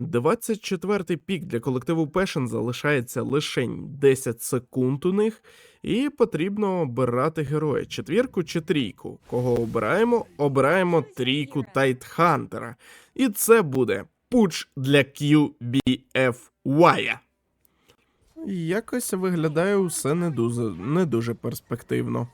24-й пік для колективу Passion залишається лише 10 секунд у них, і потрібно обирати героя четвірку чи трійку. Кого обираємо? Обираємо трійку Тайтхантера. І це буде пуч для QBFY. Якось виглядає усе не дуже, не дуже перспективно.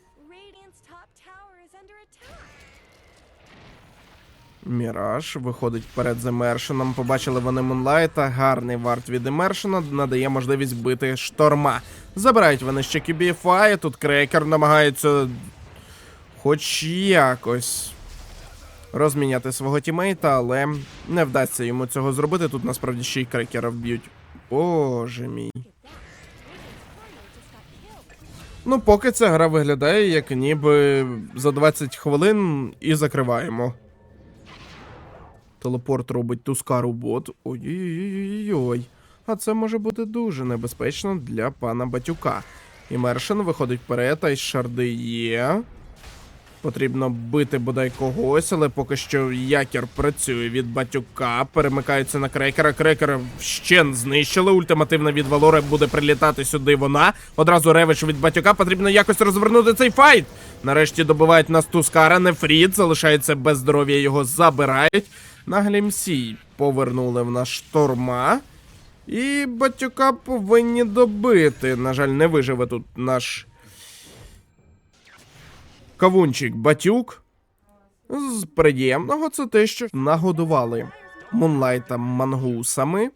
Міраж виходить перед з Емершеном. Побачили вони Мунлайта. Гарний варт від Емершена надає можливість бити шторма. Забирають вони ще QBFI, Тут крекер намагається хоч якось розміняти свого тімейта, але не вдасться йому цього зробити. Тут насправді ще й крекера вб'ють. Боже мій. Ну, поки ця гра виглядає, як ніби за 20 хвилин і закриваємо. Телепорт робить тускару бот. Ой-ой-ой. А це може бути дуже небезпечно для пана Батюка. І Мершин виходить вперед, а й шарди є. Потрібно бити бодай когось, але поки що якір працює від батюка. Перемикаються на крекера. Крекера ще знищили. Ультимативна від Валори буде прилітати сюди вона. Одразу ревич від батюка. Потрібно якось розвернути цей файт. Нарешті добивають нас Тускара. Нефрід залишається без здоров'я, його забирають. На Глімсі повернули в нас шторма. І батюка повинні добити. На жаль, не виживе тут наш кавунчик Батюк. З приємного це те, що нагодували Мунлайта мангусами.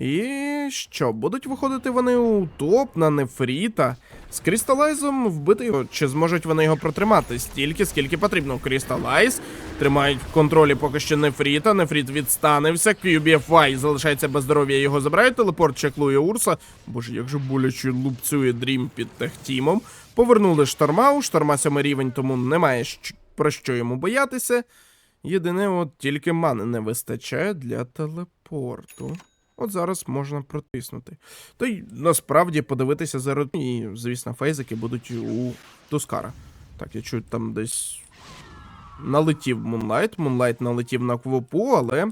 І що, будуть виходити вони у топ на Нефріта. З Крісталайзом вбити його, чи зможуть вони його протримати стільки, скільки потрібно. Крісталайз тримають в контролі поки що Нефріта. Нефріт відстанився. QBFY залишається без здоров'я, його забирають. Телепорт чеклує Урса. Боже, як же боляче лупцює Дрім під техтімом. Повернули шторма. У шторма сьомий рівень, тому немає про що йому боятися. Єдине, от тільки мани не вистачає для телепорту. От зараз можна протиснути. То й насправді подивитися за рот- і, звісно, фейзики будуть у Тускара. Так, я чую, там десь налетів Мунлайт. Мунлайт налетів на квопу, але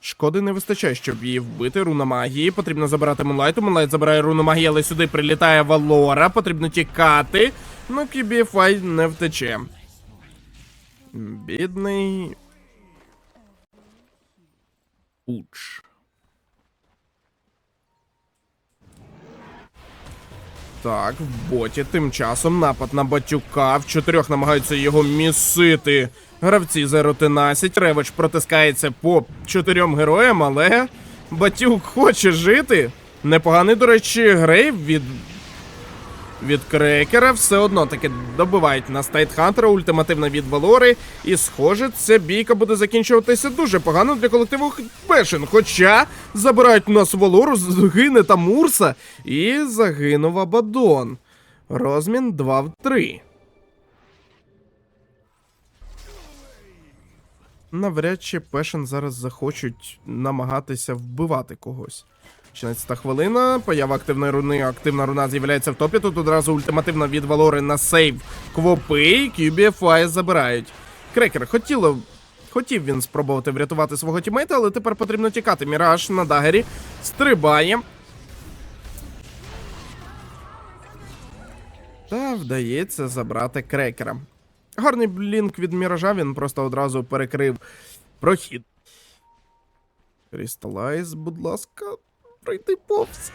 шкоди не вистачає, щоб її вбити. Руна магії. Потрібно забирати Мунлайту. Мунлайт забирає руну магії, але сюди прилітає Валора. Потрібно тікати. Ну, QBFI не втече. Бідний. Уч. Так, в боті тим часом напад на батюка. В чотирьох намагаються його місити. Гравці 0-13. Ревич протискається по чотирьом героям, але батюк хоче жити. Непоганий, до речі, грейв від. Від крекера все одно таки добивають на Стайтхантера, ультимативна від Валори. І, схоже, ця бійка буде закінчуватися дуже погано для колективу Пешин. Хоча забирають у нас Валору, згине там Урса і загинув Абадон. Розмін 2 в 3. Навряд чи Пешин зараз захочуть намагатися вбивати когось. 16 хвилина, поява активної руни. Активна руна з'являється в топі. Тут одразу ультимативна від Валори на сейв Квопи. QBFI забирають. Крекер хотіло. Хотів він спробувати врятувати свого тімейта, але тепер потрібно тікати. Міраж на дагері стрибає. Та вдається забрати крекера. Гарний блінк від міража, він просто одразу перекрив прохід. Крісталайз, будь ласка, пройти повз.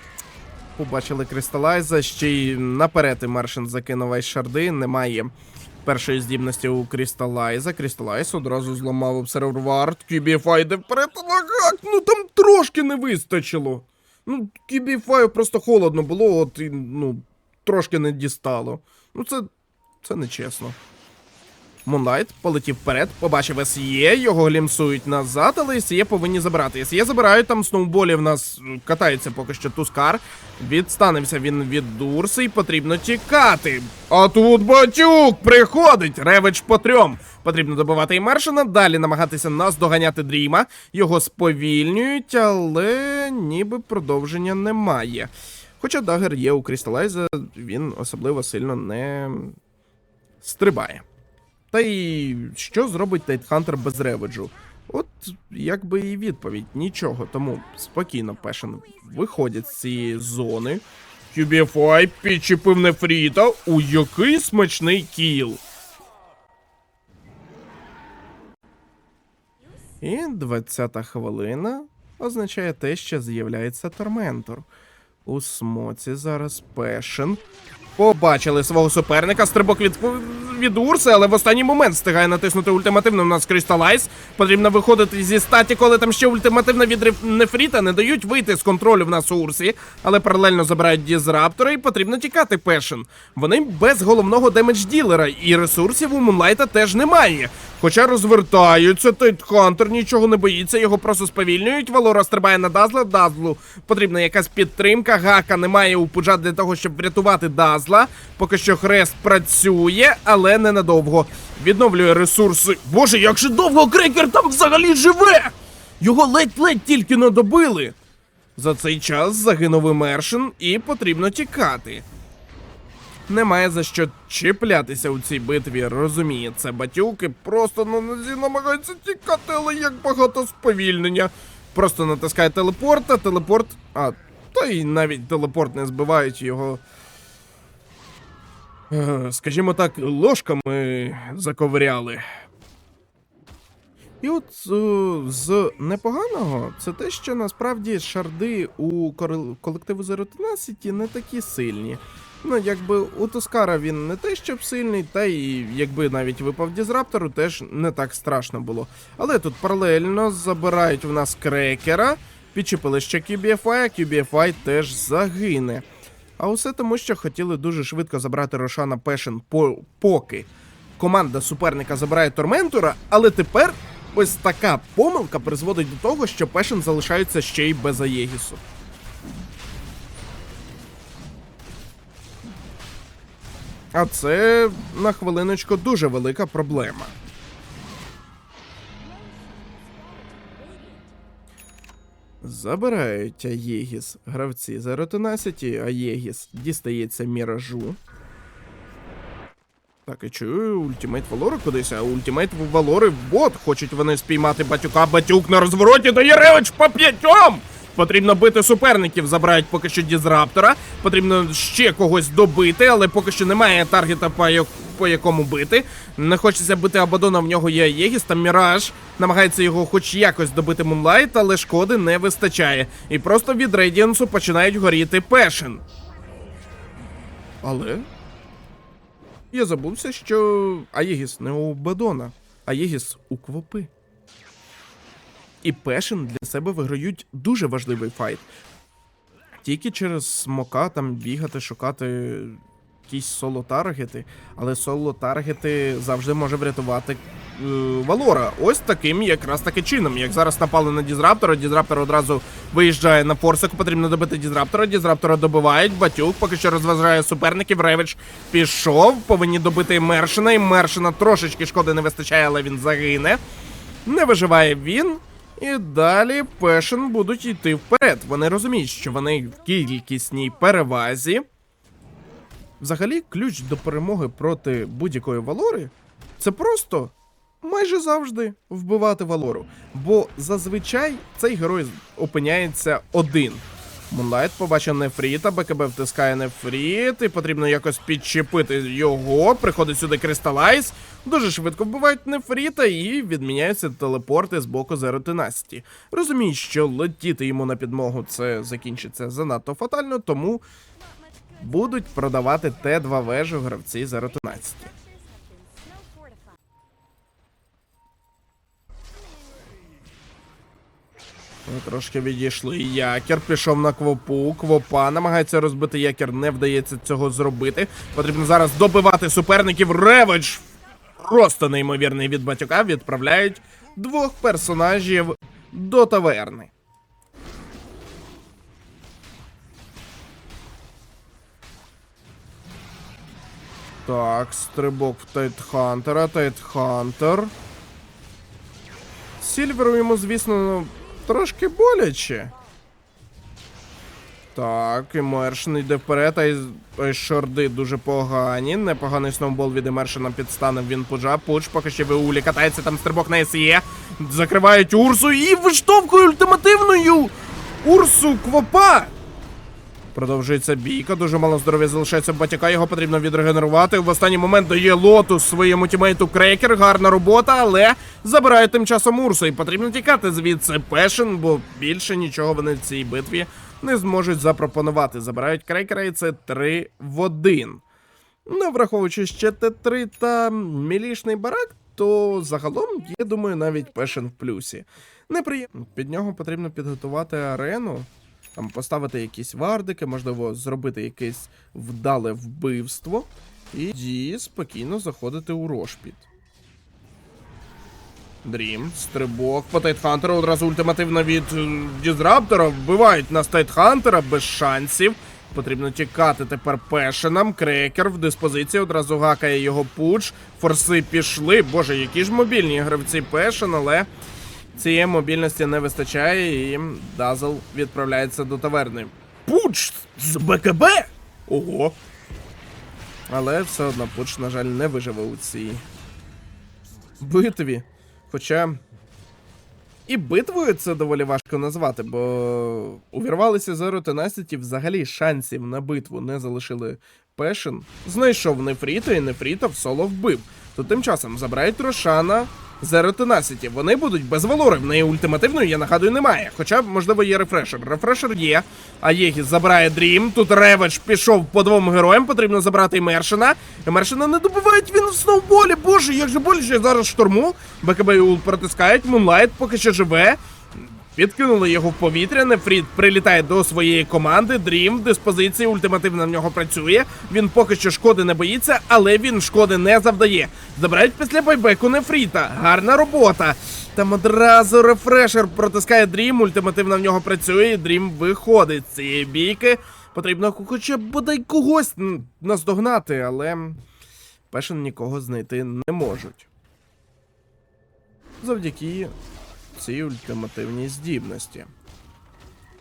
Побачили Кристалайза, ще й наперед і Маршин закинув весь шарди. Немає першої здібності у Крісталайза. Крісталайз одразу зламав обсервард. QBFI йде вперед. Лагак, ну там трошки не вистачило. Ну, QBFI просто холодно було, от і, ну, трошки не дістало. Ну, це, це нечесно. Мунлайт полетів вперед, побачив СЄ, його глімсують назад, але СЄ повинні забирати. СЄ забирають, там сноуболі в нас м, катається поки що Тускар. Відстанився він від Дурси і потрібно тікати. А тут батюк приходить! Ревич по трьом. Потрібно добивати і Мершина, далі намагатися наздоганяти Дріма. Його сповільнюють, але ніби продовження немає. Хоча дагер є у Крісталайза, він особливо сильно не стрибає. Та й що зробить Тайтхантер без реведжу? От якби і відповідь нічого. Тому спокійно Пешен виходять з цієї зони. QBFI підчепив нефріта. У який смачний кіл. І 20-та хвилина означає те, що з'являється Торментор. У смоці зараз Пешен. Побачили свого суперника, стрибок від, від Урси, але в останній момент встигає натиснути ультимативно. У нас Крісталайз. Потрібно виходити зі статі, коли там ще ультимативна від Нефріта. Не дають вийти з контролю в нас Урсі, але паралельно забирають дізраптора і потрібно тікати Пешен. Вони без головного демедж-ділера, і ресурсів у Мунлайта теж немає. Хоча розвертаються, Тайтхантер нічого не боїться, його просто сповільнюють. Валора стрибає на Дазла, Дазлу потрібна якась підтримка. Гака немає у Пуджа для того, щоб врятувати Дазла. Поки що хрест працює, але ненадовго. Відновлює ресурси. Боже, як же довго крекер там взагалі живе! Його ледь-ледь тільки надобили. За цей час загинув і Мершин, і потрібно тікати. Немає за що чіплятися у цій битві, розуміє це батюки. Просто на нозі намагаються тікати, але як багато сповільнення. Просто натискає телепорт, а телепорт. А, та й навіть телепорт не збивають його. Е, Скажімо так, ложками заковиряли. І от е, з непоганого це те, що насправді шарди у колективу Zero Tenacity не такі сильні. Ну, якби у Тускара він не те, щоб сильний, та й якби навіть випав Дізраптору, теж не так страшно було. Але тут паралельно забирають в нас крекера, підчепили ще QBFI, а QBFI теж загине. А усе тому, що хотіли дуже швидко забрати Рошана Пешен, по- поки команда суперника забирає Торментора, але тепер ось така помилка призводить до того, що Пешен залишається ще й без Аєгісу. А це на хвилиночку дуже велика проблема. Забирають Аєгіс гравці за Ротенасіті, Аєгіс дістається міражу. Так, і чую, ультимейт Валори кудись, а ультимейт Валори в бот. Хочуть вони спіймати батюка. Батюк на розвороті дає ревич по п'ятьом! Потрібно бити суперників, забирають поки що дізраптора. Потрібно ще когось добити, але поки що немає таргета, по, по якому бити. Не хочеться бити Абадона, в нього є Єгіс, там Міраж. Намагається його хоч якось добити Мунлайт, але шкоди не вистачає. І просто від Рейдіансу починають горіти пешен. Але я забувся, що Аєгіс не у Бадона, Аєгіс у Квопи. І Пешен для себе виграють дуже важливий файт. Тільки через смока там бігати, шукати якісь соло-таргети, але соло-таргети завжди може врятувати е, Валора. Ось таким якраз таки чином. Як зараз напали на Дізраптора, Дізраптор одразу виїжджає на форсику, потрібно добити Дізраптора. Дізраптора добивають, Батюк поки що розважає суперників. Ревич пішов, повинні добити Мершина, і Мершина трошечки шкоди не вистачає, але він загине. Не виживає він. І далі Пешен будуть йти вперед. Вони розуміють, що вони в кількісній перевазі. Взагалі, ключ до перемоги проти будь-якої валори це просто майже завжди вбивати валору. Бо зазвичай цей герой опиняється один. Мунлайт побачив Нефріта, БКБ втискає Нефріт, і потрібно якось підчепити його. Приходить сюди Кристалайз. Дуже швидко вбивають Нефріта і відміняються телепорти з боку Tenacity. Розуміють, що летіти йому на підмогу це закінчиться занадто фатально, тому будуть продавати Т2 вежу гравці fortified. Ми Трошки відійшли. Якір пішов на квопу. Квопа намагається розбити якір, не вдається цього зробити. Потрібно зараз добивати суперників. Ревич! Просто неймовірний від батюка відправляють двох персонажів до таверни. Так, стрибок в Тайтхантера, Тайтхантер. Сільверу йому, звісно, трошки боляче. Так, і Мершин йде вперед, а й шорди дуже погані. Непоганий сноубол від Емершина підстане він пуджа. Пудж поки ще Веулі катається, там стрибок на СЄ. Закривають Урсу і виштовхує ультимативною Урсу Квопа. Продовжується бійка, дуже мало здоров'я залишається батяка, його потрібно відрегенерувати. В останній момент дає лотус своєму тімейту Крекер. Гарна робота, але забирає тим часом Урсу. І потрібно тікати звідси Пешен, бо більше нічого вони в цій битві не зможуть запропонувати. Забирають Крекера, і це 3 в 1. Ну, враховуючи ще Т3 та мілішний барак, то загалом, я думаю, навіть Пешен в плюсі. Неприємно. Під нього потрібно підготувати арену, там поставити якісь вардики, можливо, зробити якесь вдале вбивство, і спокійно заходити у рошпіт. Дрім, стрибок по Тайтхантеру, одразу ультимативно від е, Дізраптора. Вбивають нас Тайтхантера без шансів. Потрібно тікати тепер пешенам. Крекер в диспозиції одразу гакає його пуч. Форси пішли. Боже, які ж мобільні гравці пешен, але цієї мобільності не вистачає, і Дазл відправляється до таверни. Пуч з БКБ! Ого! Але все одно пуч, на жаль, не виживе у цій битві. Хоча. І битвою це доволі важко назвати, бо увірвалися Зеро Тенасіті взагалі шансів на битву не залишили Пешен. Знайшов Нефріта і Нефріта в соло вбив. То тим часом забирають Рошана Зеро ретинасіті. Вони будуть без валори. В неї ультимативної, я нагадую, немає. Хоча, можливо, є рефрешер. Рефрешер є. А Єгіс забирає Дрім. Тут Реведж пішов по двом героям. Потрібно забрати Мершина. Мершина не добивають він в сноуболі. Боже, як же боляче зараз штурму. БКБ Ул протискають. Мунлайт поки що живе. Підкинули його в повітря. Нефрід прилітає до своєї команди. Дрім в диспозиції ультимативно в нього працює. Він поки що шкоди не боїться, але він шкоди не завдає. Забирають після байбеку Нефріта. Гарна робота. Там одразу рефрешер протискає Дрім. Ультимативно в нього працює. Дрім виходить з цієї бійки. Потрібно хоча б бодай когось наздогнати, але Пешен нікого знайти не можуть. Завдяки цій ультимативній здібності.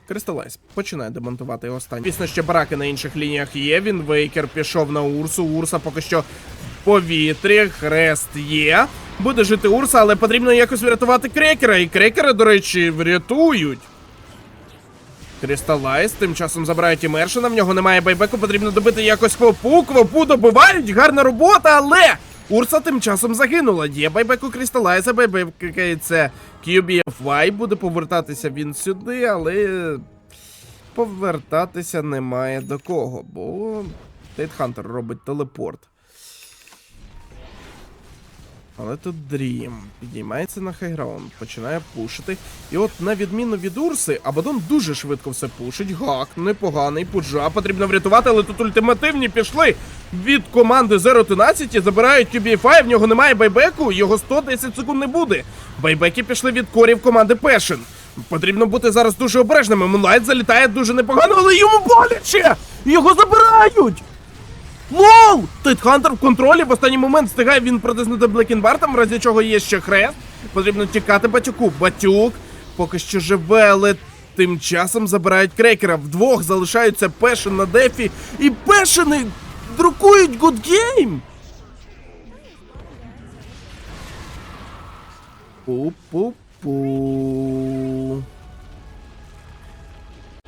Кристалайз починає демонтувати останній. Звісно, ще бараки на інших лініях є. Він вейкер пішов на Урсу. Урса поки що в повітрі. Хрест є. Буде жити Урса, але потрібно якось врятувати крекера. І крекера, до речі, врятують. Кристалайз тим часом забирають і Мершина, в нього немає байбеку, потрібно добити якось квопу, квопу добивають, гарна робота, але Урса тим часом загинула. Є байбеку Крісталайза, байбекається байбек QBFY, буде повертатися він сюди, але повертатися немає до кого, бо Тейтхантер робить телепорт. Але тут Дрім підіймається на хайграунд, починає пушити. І от на відміну від Урси, Абадон дуже швидко все пушить. Гак, непоганий, пуджа потрібно врятувати, але тут ультимативні пішли від команди 013 і забирають QBFI, в нього немає байбеку, його 110 секунд не буде. Байбеки пішли від корів команди Пешен. Потрібно бути зараз дуже обережними. Мунлайт залітає дуже непогано, але йому боляче! Його забирають! Лоу! Тайтхантер в контролі. В останній момент встигає він протиснути Блекінбартом, в разі чого є ще хрест. Потрібно тікати батюку. Батюк поки що живе, але тим часом забирають крекера. Вдвох залишаються Пешен на дефі. І Пешени друкують гудгейм. Пу-пу-пу.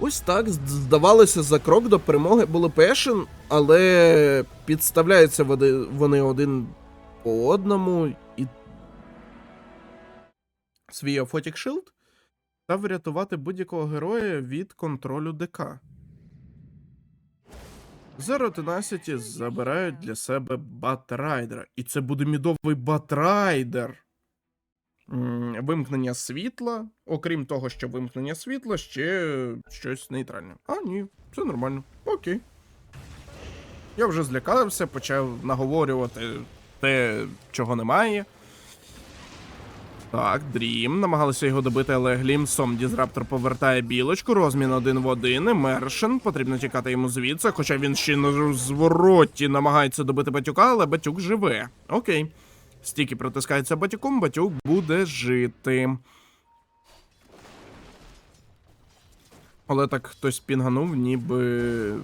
Ось так здавалося, за крок до перемоги були Пешен, але підставляються вони, один по одному і. Свій Афотік Шилд та врятувати будь-якого героя від контролю ДК. Zero Tenacity забирають для себе Батрайдера. І це буде мідовий Батрайдер. Вимкнення світла. Окрім того, що вимкнення світла, ще щось нейтральне. А, ні, все нормально. Окей. Я вже злякався, почав наговорювати те, чого немає. Так, Дрім. Намагалися його добити, але Глімсом Дізраптор повертає білочку. Розмін один в один. І Мершен. Потрібно тікати йому звідси, хоча він ще на звороті намагається добити батюка, але батюк живе. Окей. Стільки протискається батюком, батюк буде жити. Але так хтось пінганув, ніби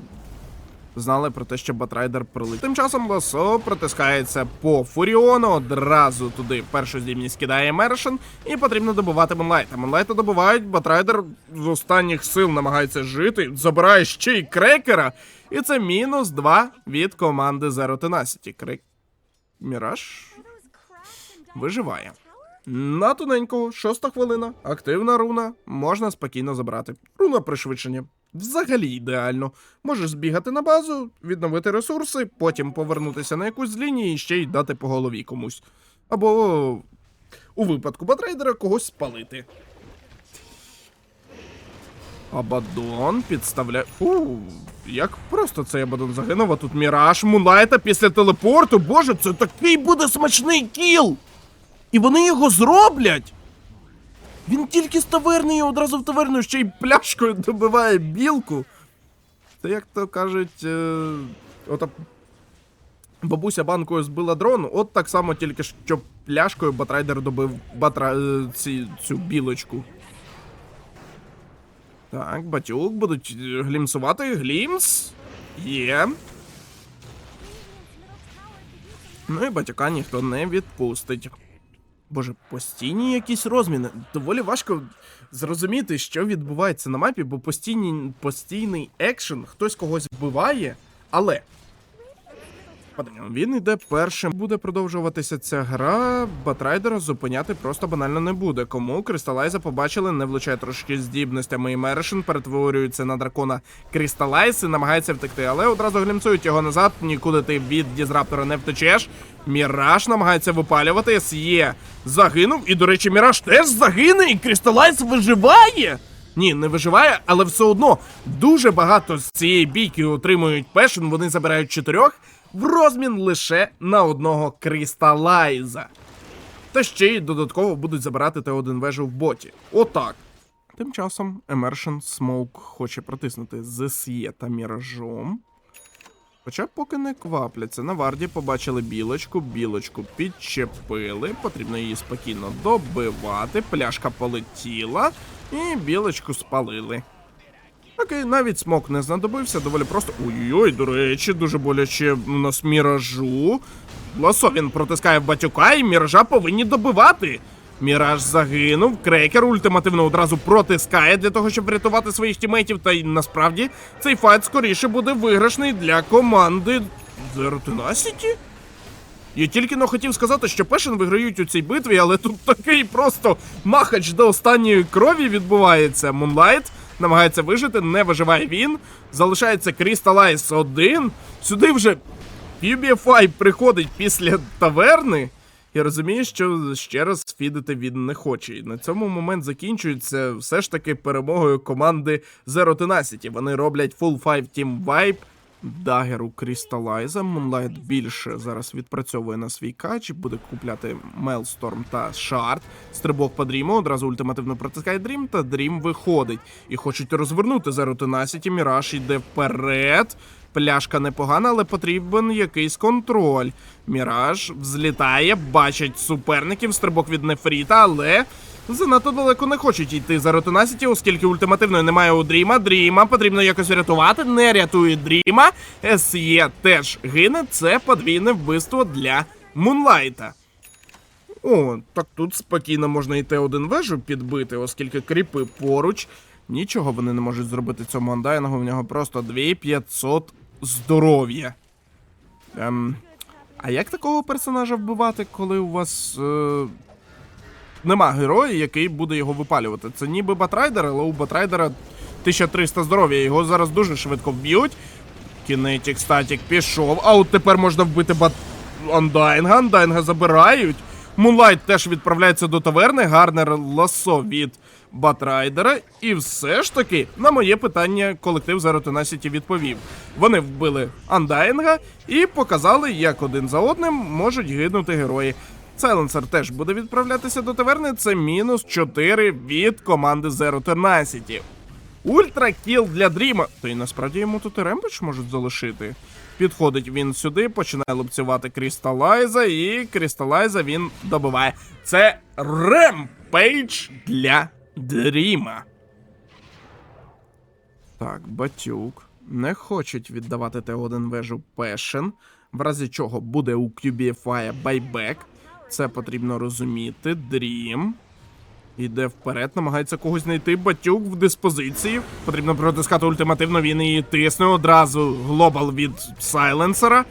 знали про те, що Батрайдер прилетить. Тим часом Лосо протискається по Фуріону, одразу туди першу здібність кидає Мершин, і потрібно добувати Монлайта. Монлайта добувають, Батрайдер з останніх сил намагається жити, забирає ще й крекера, і це мінус 2 від команди Zero Tenacity. Крек... Міраж виживає. На тоненького, шоста хвилина, активна руна, можна спокійно забрати. Руна пришвидшення. Взагалі ідеально. Можеш збігати на базу, відновити ресурси, потім повернутися на якусь з лінії і ще й дати по голові комусь. Або у випадку батрейдера когось спалити. Абадон підставляє. Фу, як просто цей Абадон загинув, а тут Міраж Мунлайта після телепорту. Боже, це такий буде смачний кіл! І вони його зроблять. Він тільки з таверни і одразу в таверну ще й пляшкою добиває білку. Це як то кажуть, е, ота бабуся банкою збила дрон, от так само тільки що пляшкою Батрайдер добив батра... е, ці, цю білочку. Так, батюк будуть е, глімсувати. Глімс. Є. Ну і батюка ніхто не відпустить. Боже, постійні якісь розміни. Доволі важко зрозуміти, що відбувається на мапі, бо постійні, постійний екшен, хтось когось вбиває, але. Він йде першим. Буде продовжуватися ця гра. Батрайдера зупиняти просто банально не буде. Кому Кристалайза побачили, не влучає трошки здібностями і Мершин перетворюється на дракона Крісталайз і намагається втекти, але одразу глімцують його назад. Нікуди ти від дізраптора не втечеш. Міраж намагається випалювати. СЄ загинув. І, до речі, Міраж теж загине, і Крісталайз виживає. Ні, не виживає, але все одно дуже багато з цієї бійки отримують пешин. Вони забирають чотирьох в розмін лише на одного Крісталайза. Та ще й додатково будуть забирати Т1 вежу в боті. Отак. Тим часом Emersion Smoke хоче протиснути ЗСЄ та Міражом. Хоча поки не квапляться. На варді побачили білочку, білочку підчепили, потрібно її спокійно добивати. Пляшка полетіла, і білочку спалили. Окей, навіть смок не знадобився, доволі просто. Ой-ой, до речі, дуже боляче у нас міражу. Лосо він протискає батюка, і міража повинні добивати. Міраж загинув, крекер ультимативно одразу протискає для того, щоб врятувати своїх тімейтів. Та й насправді цей файт скоріше буде виграшний для команди Tenacity. Я тільки но хотів сказати, що Пешин виграють у цій битві, але тут такий просто махач до останньої крові відбувається. Мунлайт намагається вижити, не виживає він. Залишається Крісталайз один. Сюди вже PBFI приходить після таверни. І розуміє, що ще раз фідити він не хоче. І на цьому момент закінчується все ж таки перемогою команди Zero Tenacity. Вони роблять Full 5 Team Vibe. Дагеру Крісталайза. Moonlight більше зараз відпрацьовує на свій кач, буде купляти Мелсторм та Шард. Стрибок по Дріму, одразу ультимативно протискає Дрім, та Дрім виходить. І хочуть розвернути Zero Tenacity, Міраж йде вперед. Пляшка непогана, але потрібен якийсь контроль. Міраж взлітає, бачить суперників, стрибок від Нефріта, але занадто далеко не хочуть йти за Ротонасіті, оскільки ультимативної немає у Дріма. Дріма потрібно якось врятувати. Не рятує Дріма. СЄ теж гине. Це подвійне вбивство для Мунлайта. О, так тут спокійно можна і Т1 вежу підбити, оскільки кріпи поруч. Нічого вони не можуть зробити цьому андайнгу, в нього просто 2500 здоров'я. Ем, а як такого персонажа вбивати, коли у вас е, нема героя, який буде його випалювати? Це ніби Батрайдер, але у Батрайдера 1300 здоров'я. Його зараз дуже швидко вб'ють. Кінетік статік пішов. А от тепер можна вбити бат... Андайнга. Андайнга забирають. Мунлайт теж відправляється до таверни. Гарнер ласо від Батрайдера. І все ж таки, на моє питання, колектив Tenacity відповів. Вони вбили Андайнга і показали, як один за одним можуть гинути герої. Сайленсер теж буде відправлятися до таверни. Це мінус 4 від команди Zero Tenacity. Ультракіл для Дріма. Та й насправді йому тут і ремпедж можуть залишити. Підходить він сюди, починає лупцювати Крісталайза, і Крісталайза він добиває. Це ремпейдж для Дріма. Так, батюк. Не хочуть віддавати Т1 вежу Пешен, в разі чого буде у QBFI байбек. Це потрібно розуміти. Дрім. Іде вперед, намагається когось знайти. Батюк в диспозиції. Потрібно протискати ультимативно. Він її тисне одразу. Глобал від сайленсера.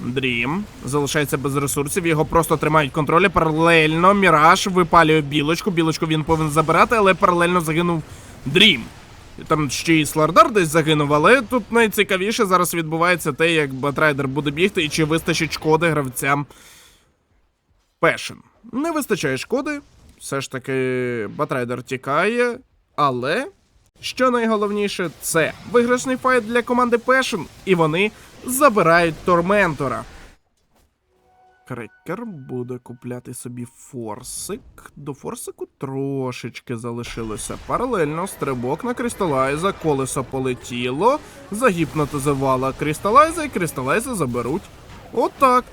Дрім залишається без ресурсів. Його просто тримають контролі. Паралельно Міраж випалює білочку. Білочку він повинен забирати, але паралельно загинув Дрім. Там ще й Слардар десь загинув, але тут найцікавіше зараз відбувається те, як Батрайдер буде бігти і чи вистачить шкоди гравцям Пешен. Не вистачає шкоди. Все ж таки Батрайдер тікає, але що найголовніше, це виграшний файт для команди Пешен, і вони забирають Торментора. Крекер буде купляти собі форсик. До форсику трошечки залишилося. Паралельно стрибок на Крісталайза, колесо полетіло, загіпнотизувала Крісталайза, і Крісталайза заберуть. Отак.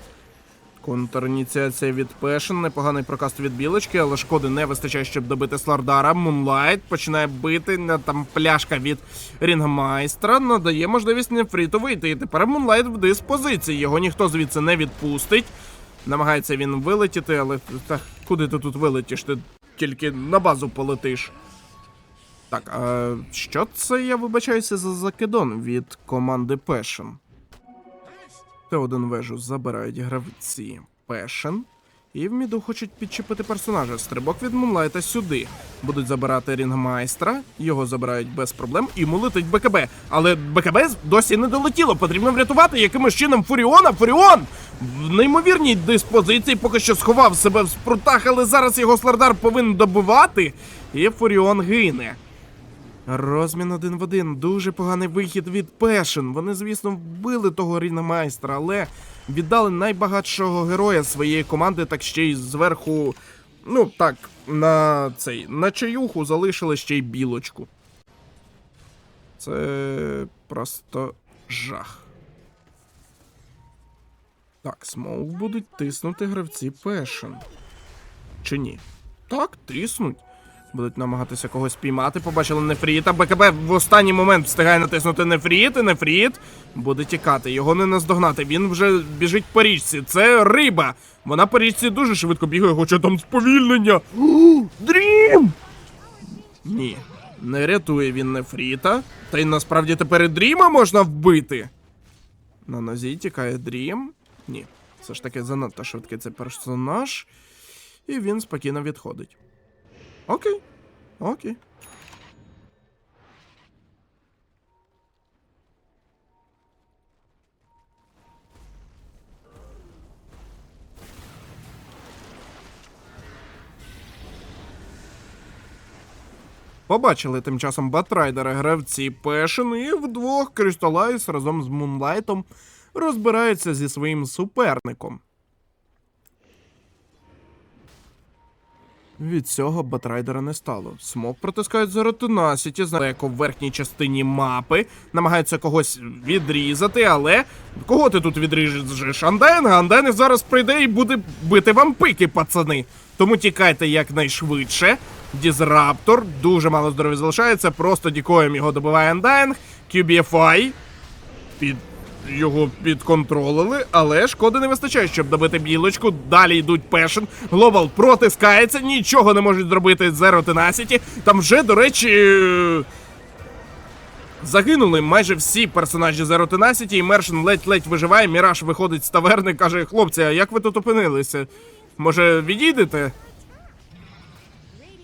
Контрініціація від Пешен, непоганий прокаст від білочки, але шкоди не вистачає, щоб добити Слардара. Мунлайт починає бити там пляшка від Рінгмайстра, надає можливість Нефріту вийти. І тепер Мунлайт в диспозиції. Його ніхто звідси не відпустить. Намагається він вилетіти, але та куди ти тут вилетиш? Ти тільки на базу полетиш. Так, а що це я вибачаюся за закидон від команди Пешен? Т1 вежу забирають гравці Пешен. І в міду хочуть підчепити персонажа. Стрибок від Мунлайта сюди. Будуть забирати рінгмайстра, його забирають без проблем, і йому летить БКБ. Але БКБ досі не долетіло. Потрібно врятувати якимось чином Фуріона. Фуріон! В неймовірній диспозиції поки що сховав себе в спрутах, але зараз його Слардар повинен добивати. І Фуріон гине. Розмін один в один. Дуже поганий вихід від Пешен. Вони, звісно, вбили того ріномайстра, але віддали найбагатшого героя своєї команди, так ще й зверху. Ну так, на цей на чаюху залишили ще й білочку. Це просто жах. Так, смоук будуть тиснути гравці Пешен. Чи ні? Так, тиснуть. Будуть намагатися когось піймати. Побачили Нефріта. БКБ в останній момент встигає натиснути Нефріт, і Нефріт буде тікати. Його не наздогнати. Він вже біжить по річці. Це риба. Вона по річці дуже швидко бігає, хоча там сповільнення. Дрім! Ні, не рятує він Нефріта. Та й насправді тепер і Дріма можна вбити. На нозі тікає Дрім. Ні, все ж таки занадто швидкий цей персонаж. І він спокійно відходить. Окей. Окей. Побачили тим часом Батрайдера гравці Пешен і вдвох Крісталайс разом з Мунлайтом розбираються зі своїм суперником. Від цього Батрайдера не стало. Смок протискають за Ротунасіті, далеко в верхній частині мапи, намагаються когось відрізати, але кого ти тут відріжеш? Андайнга? Андайнг зараз прийде і буде бити вам пики, пацани. Тому тікайте якнайшвидше. Дізраптор, дуже мало здоров'я залишається, просто дікоєм його добиває Андайнг. QBFI під його підконтролили, але шкоди не вистачає, щоб добити білочку. Далі йдуть Пешен. Глобал протискається, нічого не можуть зробити Zero Tenacity. Там вже, до речі. е, Загинули майже всі персонажі Zero Tenacity, і Мершин ледь-ледь виживає. Міраж виходить з таверни, каже: хлопці, а як ви тут опинилися? Може, відійдете?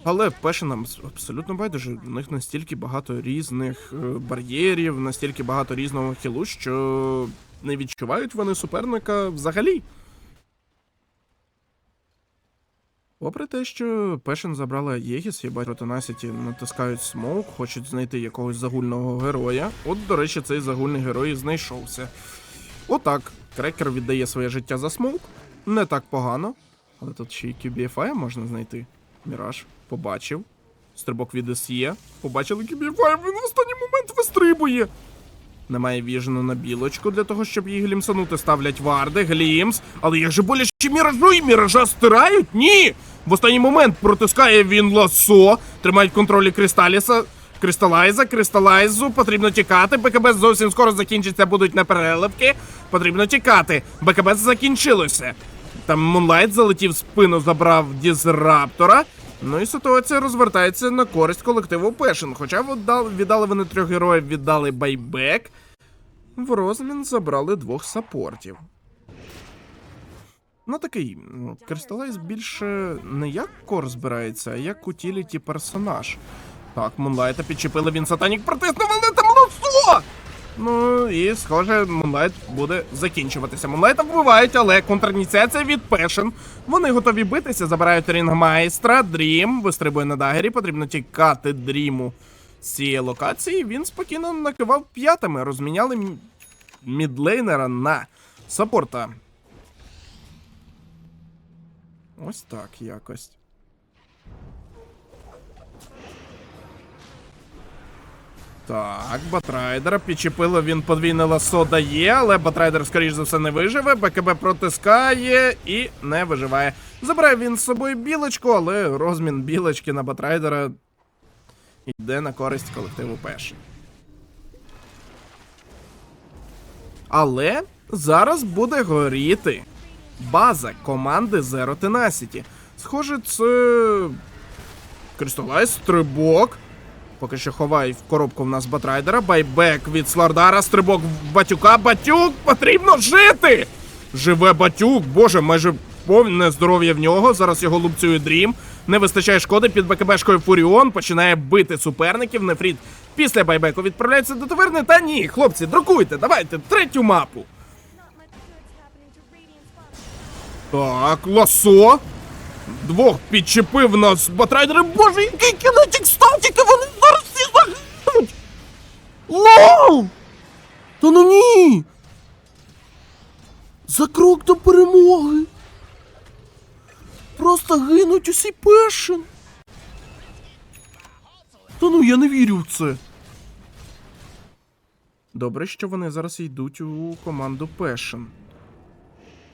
Але Пешенам абсолютно байдуже. У них настільки багато різних е, бар'єрів, настільки багато різного хілу, що не відчувають вони суперника взагалі. Попри те, що Пешен забрала Єгіс, і Тенасіті натискають смоук, хочуть знайти якогось загульного героя. От, до речі, цей загульний герой знайшовся. Отак, крекер віддає своє життя за смоук. Не так погано. Але тут ще й QBFI можна знайти. Міраж побачив. Стрибок від SE. Побачили QBFI, він в останній момент вистрибує. Немає віжену на білочку для того, щоб її глімсанути. Ставлять варди, глімс. Але як же боляче міражу і міража стирають? Ні! В останній момент протискає він ласо. Тримають контролі Кристаліса. Кристалайза, кристалайзу, потрібно тікати. БКБ зовсім скоро закінчиться, будуть непереливки. Потрібно тікати. БКБ закінчилося. Там Мунлайт залетів в спину, забрав дізраптора. Ну і ситуація розвертається на користь колективу Пешин. Хоча віддали, вони трьох героїв, віддали байбек. В розмін забрали двох сапортів. Ну такий, Кристалайз більше не як кор збирається, а як утіліті персонаж. Так, Мунлайта підчепили, він сатанік протиснув, але! Ну і схоже, Мунлайт буде закінчуватися. Мунлайта вбивають, але контрініціація від Пешен. Вони готові битися, забирають рінгмайстра, Дрім, вистрибує на дагері, потрібно тікати Дріму з цієї локації. Він спокійно накивав п'ятами, розміняли мідлейнера на саппорта. Ось так якось. Так, Батрайдера підчепило, він подвійне ласо дає, але Батрайдер, скоріш за все, не виживе. БКБ протискає і не виживає. Забирає він з собою білочку, але розмін білочки на Батрайдера йде на користь колективу Пеш. Але зараз буде горіти база команди Zero Tenacity. Схоже, це. Кристалайз, стрибок. Поки що ховають в коробку в нас Батрайдера. Байбек від Слардара, стрибок Батюка. Батюк потрібно жити! Живе Батюк, боже, майже повне здоров'я в нього. Зараз його лупцює Дрім. Не вистачає шкоди під БКБшкою Фуріон. Починає бити суперників. Нефріт після байбеку відправляється до таверни. Та ні, хлопці, друкуйте, давайте третю мапу. Так, ласо. Двох підчепив нас Батрайдери. Боже, який кінетик став, вони зараз всі загинуть. Лол! Та ну ні! За крок до перемоги. Просто гинуть усі пешин. Та ну я не вірю в це. Добре, що вони зараз йдуть у команду Пешин.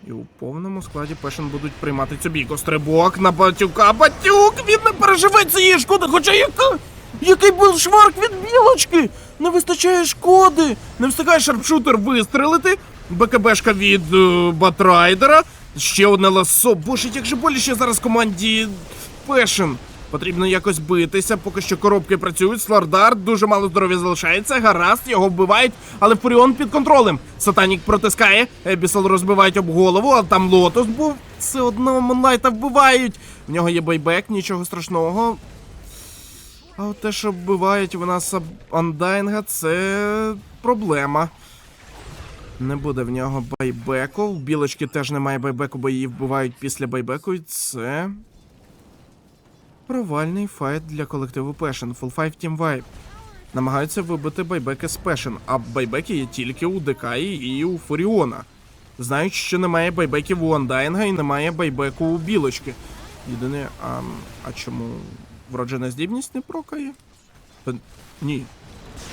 І у повному складі Пешен будуть приймати цю бійку. Стрибок на батюка. Батюк! Він не переживе цієї шкоди, хоча яка. Який був шварк від білочки! Не вистачає шкоди! Не встигає шарпшутер вистрелити. БКБшка від е, Батрайдера. Ще одне ласо. Боже, як же боліще зараз команді Пешен. Потрібно якось битися, поки що коробки працюють. Слардар дуже мало здоров'я залишається. Гаразд, його вбивають, але Фуріон під контролем. Сатанік протискає, Ебісел розбивають об голову, а там Лотос був. Все одно Монлайта вбивають. В нього є байбек, нічого страшного. А от те, що вбивають в нас Андайнга, це проблема. Не буде в нього байбеку. У білочки теж немає байбеку, бо її вбивають після байбеку, і це. Провальний файт для колективу Passion. Full 5 Team Vibe. Намагаються вибити байбеки з Passion, а байбеки є тільки у ДК і у Фуріона. Знають, що немає байбеків у Андайнга і немає байбеку у білочки. Єдине, а, а чому вроджена здібність не прокає? Та, ні.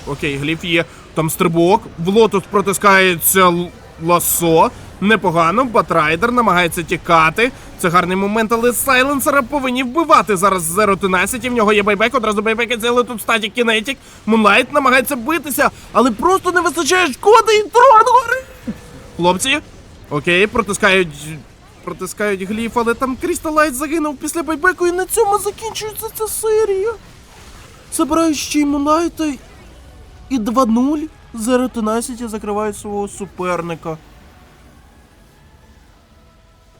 Окей, гліф є. Там стрибок. В лотус протискається ласо. Непогано. Батрайдер намагається тікати. Це гарний момент, але сайленсера повинні вбивати зараз з Zero Tenacity. В нього є байбек, одразу байбек але тут статі кінетік. Мунлайт намагається битися, але просто не вистачає шкоди і трон горить. Хлопці, окей, протискають. Протискають гліф, але там Крісталайт загинув після байбеку, і на цьому закінчується ця серія. Забирають ще й Мунлайта і 2-0. Zero Tenacity закривають свого суперника.